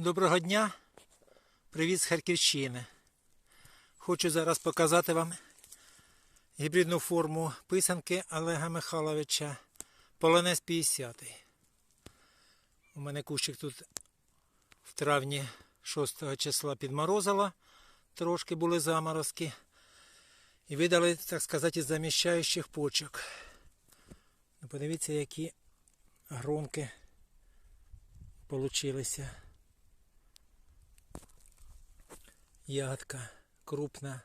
Доброго дня. Привіт з Харківщини. Хочу зараз показати вам гібридну форму писанки Олега Михайловича Полонез 50. У мене кущик тут в травні 6 числа підморозило. Трошки були заморозки. І видали, так сказати, із заміщаючих почок. Ну, подивіться, які гронки получилися. Ягодка крупна,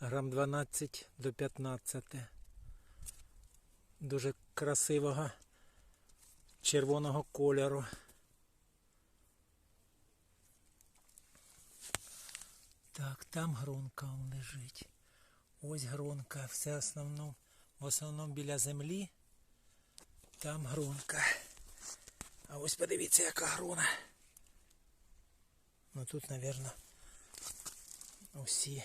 грам 12 до 15. Дуже красивого червоного кольору. Так, там гронка он лежить. Ось гронка, все основном, в основному біля землі. Там гронка. А ось подивіться, яка грона. Ну тут, мабуть, усі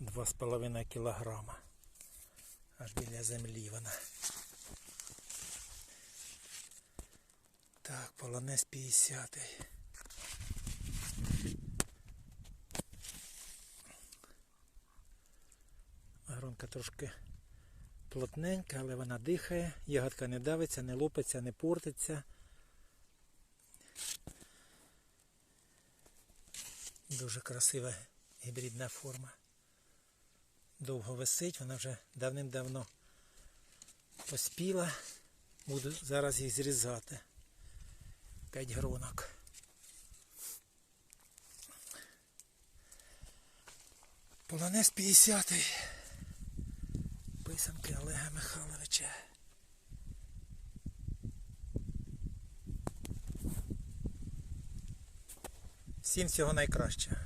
2,5 кілограма. Аж біля землі вона. Так, полонез 50. Гронка трошки плотненька, але вона дихає, ягодка не давиться, не лопиться, не портиться. Дуже красива гібридна форма. Довго висить, вона вже давним-давно поспіла. Буду зараз їх зрізати. П'ять гронок. Полонез 50-й. Писанки Олега Михайловича. Всім всього найкращого.